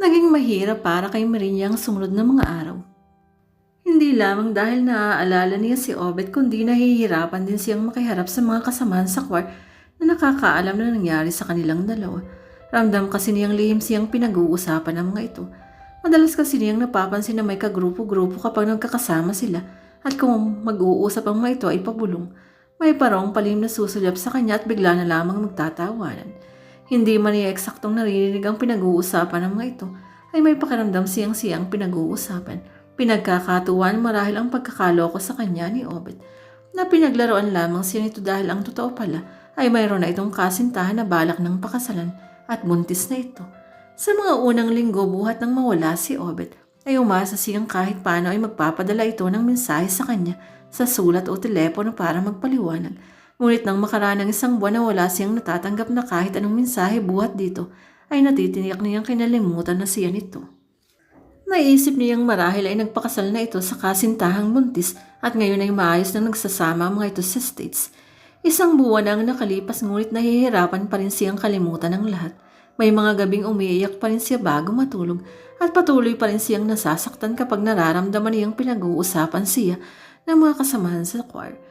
Naging mahirap para kay Marinya ang sumunod na mga araw. Hindi lamang dahil naaalala niya si Obet kundi nahihirapan din siyang makiharap sa mga kasamahan sa choir na nakakaalam na nangyari sa kanilang dalawa. Ramdam kasi niyang lihim siyang pinag-uusapan ng mga ito. Madalas kasi niyang napapansin na may kagrupo-grupo kapag nagkakasama sila at kung mag-uusap ang mga ito ay pabulong. May parong palim na susulyap sa kanya at bigla na lamang magtatawanan. Hindi man niya eksaktong naririnig ang pinag-uusapan ng mga ito, ay may pakiramdam siyang siyang pinag-uusapan. Pinagkakatuwan marahil ang pagkakaloko sa kanya ni Obed na pinaglaruan lamang siya nito dahil ang totoo pala ay mayroon na itong kasintahan na balak ng pakasalan at buntis na ito. Sa mga unang linggo buhat nang mawala si Obed, ay umasa siyang kahit paano ay magpapadala ito ng mensahe sa kanya sa sulat o telepono para magpaliwanag. Ngunit nang makaraan ng isang buwan na wala siyang natatanggap na kahit anong mensahe buhat dito, ay natitiniyak niyang kinalimutan na siya nito. Naisip niyang marahil ay nagpakasal na ito sa kasintahang buntis at ngayon ay maayos na nagsasama ang mga ito sa States. Isang buwan ang nakalipas ngunit nahihirapan pa rin siyang kalimutan ang lahat. May mga gabing umiiyak pa rin siya bago matulog at patuloy pa rin siyang nasasaktan kapag nararamdaman niyang pinag-uusapan siya ng mga kasamahan sa choir.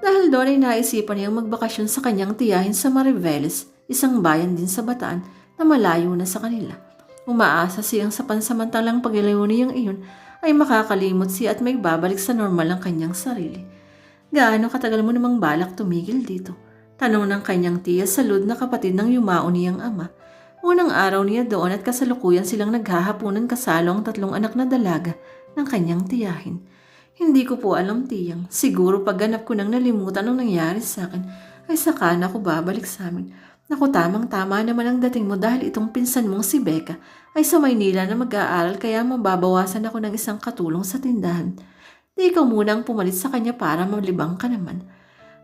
Dahil doon ay naisipan niyang magbakasyon sa kanyang tiyahin sa Mariveles, isang bayan din sa Bataan na malayo na sa kanila. Umaasa siyang sa pansamantalang pagiliw niyang iyon ay makakalimot siya at may babalik sa normal ang kanyang sarili. Gaano katagal mo namang balak tumigil dito? Tanong ng kanyang tiya sa lud na kapatid ng yumao niyang ama. Unang araw niya doon at kasalukuyan silang naghahaponan kasalo ang tatlong anak na dalaga ng kanyang tiyahin. Hindi ko po alam tiyang. Siguro pag ganap ko nang nalimutan ang nangyari sa akin, ay saka na ako babalik sa amin. Naku tamang tama naman ang dating mo dahil itong pinsan mong si Becca ay sa Maynila na mag-aaral kaya mababawasan ako ng isang katulong sa tindahan. Di ikaw muna ang pumalit sa kanya para malibang ka naman.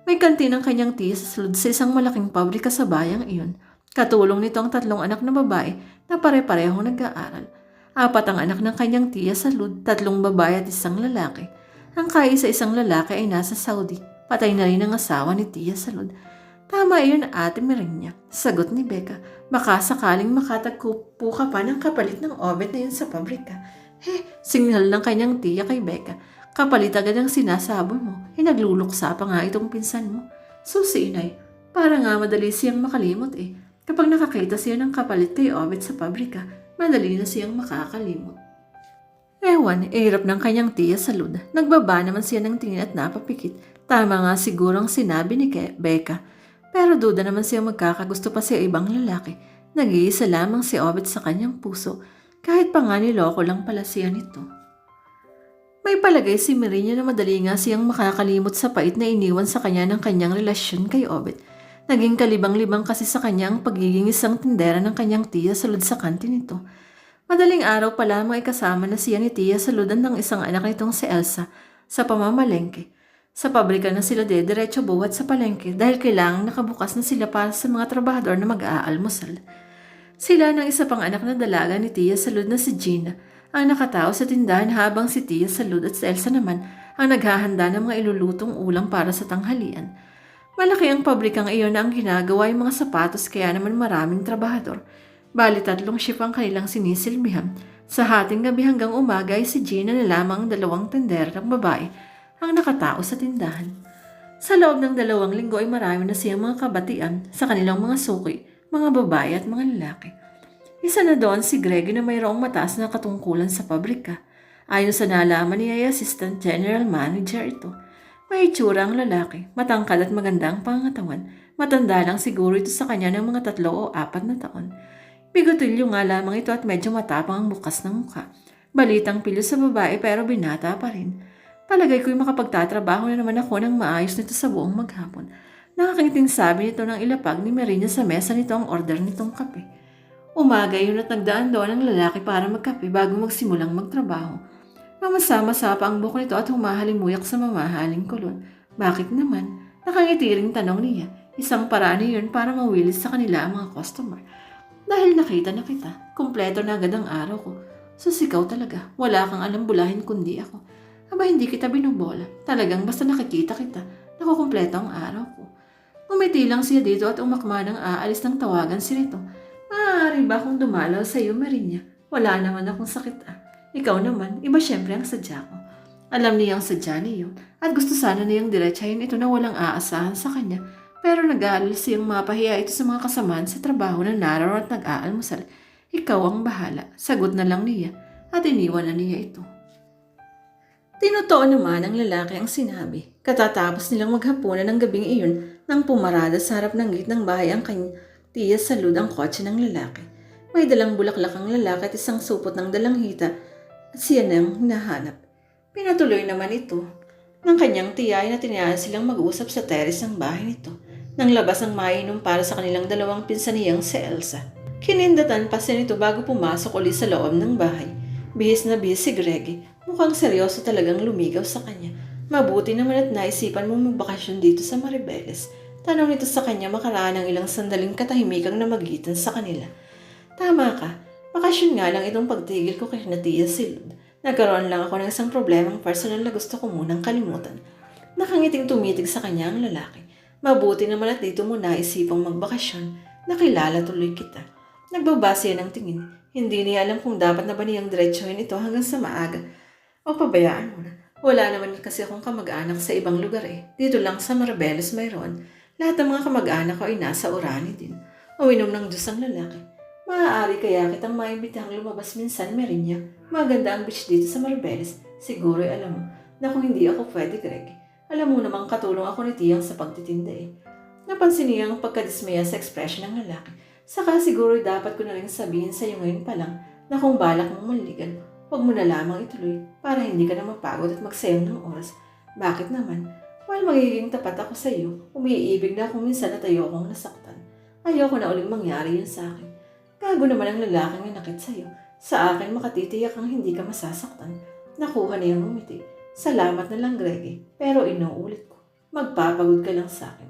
May kantin ang kanyang tiya sa sulod sa isang malaking pabrika sa bayang iyon. Katulong nito ang tatlong anak na babae na pare-parehong nag-aaral. Apat ang anak ng kanyang tiya sa lud, tatlong babae at isang lalaki. Ang kaisa isang lalaki ay nasa Saudi. Patay na rin ang asawa ni Tia Salud. Tama iyon ate Merinya. Sagot ni Becca. Baka sakaling makatagpo ka pa ng kapalit ng oven na yun sa pabrika. He, signal ng kanyang tiya kay Becca. Kapalit agad ang sinasabol mo. E nagluluksa pa nga itong pinsan mo. Susi inay, para nga madali siyang makalimot eh. Kapag nakakita siya ng kapalit kay Ovid sa pabrika, madali na siyang makakalimot. Ewan, eh, hirap ng kanyang tiya sa lud. Nagbaba naman siya ng tingin at napapikit. Tama nga siguro ang sinabi ni Ke- Becca. Pero duda naman siya magkakagusto pa sa ibang lalaki. Nag-iisa lamang si Obet sa kanyang puso. Kahit pa nga niloko lang pala siya nito. May palagay si Merinya na madali nga siyang makakalimot sa pait na iniwan sa kanya ng kanyang relasyon kay Obet. Naging kalibang-libang kasi sa kanya ang pagiging isang tindera ng kanyang tiya sa lud sa kantin nito. Madaling araw pa lamang ay kasama na siya ni Tia sa ludan ng isang anak nitong si Elsa sa pamamalengke. Sa pabrika na sila dediretso buwat sa palengke dahil kailangang nakabukas na sila para sa mga trabahador na mag-aalmusal. Sila ng isa pang anak na dalaga ni Tia Salud na si Gina ang nakatao sa tindahan habang si Tia Salud at si Elsa naman ang naghahanda ng mga ilulutong ulam para sa tanghalian. Malaki ang pabrikang iyon na ang ginagawa ay mga sapatos kaya naman maraming trabahador. Bali tatlong shift ang kanilang sinisilbihan. Sa hating gabi hanggang umaga ay si Gina na lamang ang dalawang tender ng babae ang nakatao sa tindahan. Sa loob ng dalawang linggo ay marami na siyang mga kabatian sa kanilang mga suki, mga babae at mga lalaki. Isa na doon si Greg na mayroong mataas na katungkulan sa pabrika. Ayon sa nalaman niya ay Assistant General Manager ito. May itsura ang lalaki, matangkad at maganda ang pangatawan. Matanda lang siguro ito sa kanya ng mga tatlo o apat na taon. Bigotilyo nga lamang ito at medyo matapang ang bukas ng mukha. Balitang pilyo sa babae pero binata pa rin. Palagay ko'y makapagtatrabaho na naman ako ng maayos nito sa buong maghapon. Nakakangiting sabi nito ng ilapag ni Marina sa mesa nito ang order nitong kape. Umaga yun at nagdaan doon ang lalaki para magkape bago magsimulang magtrabaho. Mamasama-sa pa ang buko nito at humahalimuyak sa mamahaling kulon. Bakit naman? Nakangitiring tanong niya. Isang paraan yun para mawilis sa kanila ang mga customer. Dahil nakita na kita, kumpleto na agad ang araw ko. Susikaw talaga. Wala kang alam bulahin kundi ako. Aba, hindi kita binubola. Talagang basta nakikita kita, nakukumpleto ang araw ko. Umiti lang siya dito at umakma ng aalis ng tawagan si Rito. Maaari ba akong dumalaw sa iyo, Marinya? Wala naman akong sakit ah. Ikaw naman, iba syempre ang sadya ko. Alam niya ang sadya niyo at gusto sana niyang diretsahin ito na walang aasahan sa kanya pero nag-aalala siyang mapahiya ito sa mga kasamaan sa trabaho na naroon at nag-aalmusal. Ikaw ang bahala. Sagot na lang niya at iniwan na niya ito. Tinutuon naman ng lalaki ang sinabi. Katatapos nilang maghapunan ng gabing iyon nang pumarada sa harap ng gate ng bahay ang kanyang tiya sa lud ang kotse ng lalaki. May dalang bulaklak ang lalaki at isang supot ng dalanghita at siya na ang hinahanap. Pinatuloy naman ito ng kanyang tiyay na tinayaan silang mag-usap sa teres ng bahay nito nang labas ang mainom para sa kanilang dalawang pinsaniyang si Elsa. Kinindatan pa siya nito bago pumasok ulit sa loob ng bahay. Bihis na bihis si Greggy. Mukhang seryoso talagang lumigaw sa kanya. Mabuti naman at naisipan mong magbakasyon dito sa Maribeles. Tanong nito sa kanya makaraan ng ilang sandaling katahimikang namagitan sa kanila. Tama ka. Bakasyon nga lang itong pagtigil ko kay Natia Silud. Nagkaroon lang ako ng isang problemang personal na gusto ko munang kalimutan. Nakangiting tumitig sa kanya ang lalaki. Mabuti naman at dito mo naisipang magbakasyon. Nakilala tuloy kita. Nagbabase ng tingin. Hindi niya alam kung dapat na ba niyang diretsuhin ito hanggang sa maaga. O pabayaan mo na. Wala naman kasi akong kamag-anak sa ibang lugar eh. Dito lang sa Marabeles mayroon. Lahat ng mga kamag-anak ko ay nasa Orani din. Uminom ng Diyos ang lalaki. Maaari kaya kitang maimbitang lumabas minsan, Merinya. Maganda ang beach dito sa Marabeles. Siguro ay alam mo na kung hindi ako pwede, Greg. Alam mo namang katulong ako ni Tiyang sa pagtitinda eh. Napansin niya ang pagkadismaya sa ekspresyon ng lalaki. Saka siguro dapat ko na rin sabihin sa iyo ngayon pa lang na kung balak mong manligan, huwag mo na lamang ituloy para hindi ka na mapagod at magsayang ng oras. Bakit naman? While magiging tapat ako sa iyo, umiibig na kung minsan at ayokong nasaktan. Ayoko na uling mangyari yun sa akin. Gago naman ang lalaking nakit sa iyo. Sa akin makatitiyak ang hindi ka masasaktan. Nakuha niyang umiti. Salamat na lang, Greggy. Pero inuulit ko. Magpapagod ka lang sa akin.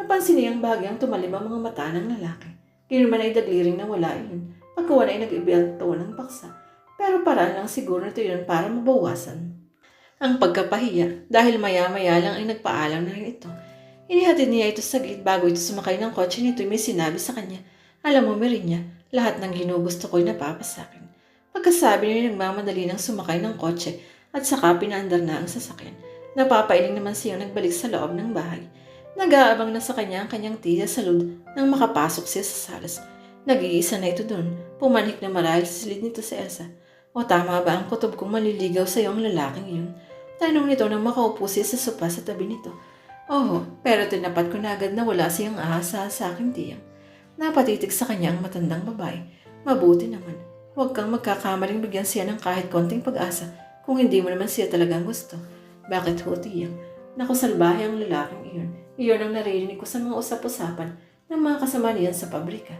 Napansin niyang bagyang tumalim ang mga mata ng lalaki. Kinuman ay dagliring na wala yun. Pagkawan ay nag-ibig ng paksa. Pero paraan lang siguro nito yun para mabawasan. Ang pagkapahiya, dahil maya-maya lang ay nagpaalam na rin ito. Inihatid niya ito sa gate bago ito sumakay ng kotse nito may sinabi sa kanya, Alam mo, Merinya, lahat ng ginugusto ko'y napapasakin. Pagkasabi niya nagmamadali ng sumakay ng kotse at saka pinaandar na ang sasakyan. Napapailing naman siyang nagbalik sa loob ng bahay. Nag-aabang na sa kanya ang kanyang tiya sa loob nang makapasok siya sa salas. Nag-iisa na ito dun. Pumanik na marahil sa silid nito si Elsa. O tama ba ang kutob kong maliligaw sa iyo ang lalaking iyon? Tanong nito nang makaupo siya sa sopa sa tabi nito. Oo, pero tinapat ko na agad na wala siyang ahasa sa aking tiyang. Napatitig sa kanya ang matandang babae. Mabuti naman. Huwag kang magkakamaling bigyan siya ng kahit konting pag-asa kung hindi mo naman siya talagang gusto. Bakit ho, tiyang? Naku, salbahe ang lalaking iyon. Iyon ang naririnig ko sa mga usap-usapan ng mga kasama niyan sa pabrika.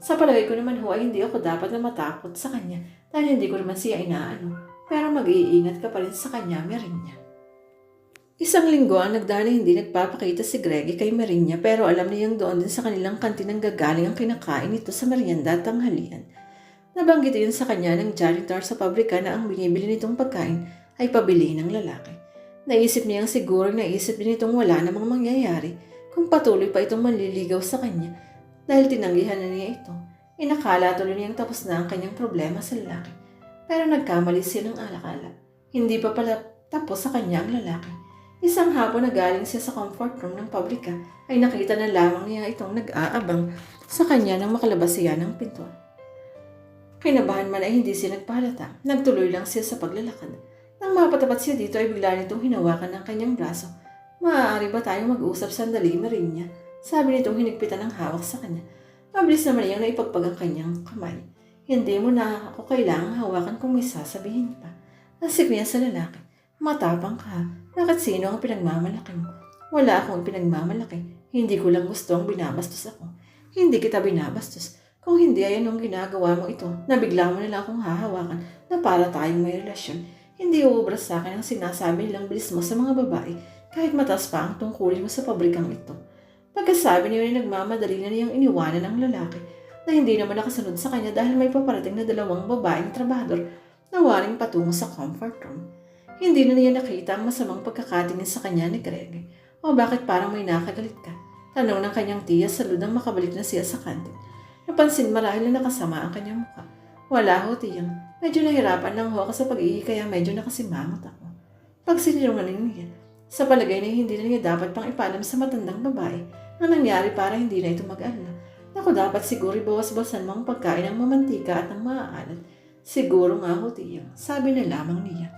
Sa palagay ko naman ho ay hindi ako dapat na matakot sa kanya dahil hindi ko naman siya inaano. Pero mag-iingat ka pa rin sa kanya, Merinya. Isang linggo ang nagdaan na hindi nagpapakita si Greggy kay Marinya pero alam niyang doon din sa kanilang kantinang gagaling ang kinakain nito sa merienda at tanghalian. Nabanggit yun sa kanya ng janitor sa pabrika na ang binibili nitong pagkain ay pabili ng lalaki. Naisip niyang siguro naisip din itong wala namang mangyayari kung patuloy pa itong manliligaw sa kanya dahil tinanggihan na niya ito. Inakala tuloy niyang tapos na ang kanyang problema sa lalaki. Pero nagkamali siya ng alakala. Hindi pa pala tapos sa kanya ang lalaki. Isang hapon na galing siya sa comfort room ng pabrika ay nakita na lamang niya itong nag-aabang sa kanya nang makalabas siya ng pinto. Kinabahan man ay hindi siya nagpahalata. Nagtuloy lang siya sa paglalakad. Nang mapatapat siya dito ay bigla nitong hinawakan ng kanyang braso. Maaari ba tayong mag-usap sandali, Marinya? Sabi nitong hinigpitan ng hawak sa kanya. Mabilis naman niyang naipagpag ang kanyang kamay. Hindi mo na ako kailangang hawakan kung may sasabihin pa. Nasip niya sa lalaki. Matapang ka. Bakit sino ang pinagmamalaki mo? Wala akong pinagmamalaki. Hindi ko lang gusto ang binabastos ako. Hindi kita binabastos. Kung hindi ay anong ginagawa mo ito, na bigla mo nila akong hahawakan na para tayong may relasyon. Hindi uubra sa akin ang sinasabi nilang bilis mo sa mga babae kahit matas pa ang tungkulin mo sa pabrikang ito. Pagkasabi niyo ay nagmamadali na niyang iniwanan ang lalaki na hindi naman nakasunod sa kanya dahil may paparating na dalawang babaeng trabador na waring patungo sa comfort room. Hindi na niya nakita ang masamang pagkakatingin sa kanya ni Greg. O bakit parang may nakagalit ka? Tanong ng kanyang tiya sa ludang makabalik na siya sa kantin. Napansin marahil na nakasama ang kanyang mukha. Wala ho, tiyang. Medyo nahirapan lang ho ako sa pag-ihi kaya medyo nakasimangot ako. Pag sinirungaling niya, sa palagay na hindi na niya dapat pang ipaalam sa matandang babae ang nangyari para hindi na ito mag-alala. Naku, dapat siguro ibawas-bawasan mo ang pagkain ng mamantika at ng maaalat. Siguro nga ho, tiyang. Sabi na lamang niya.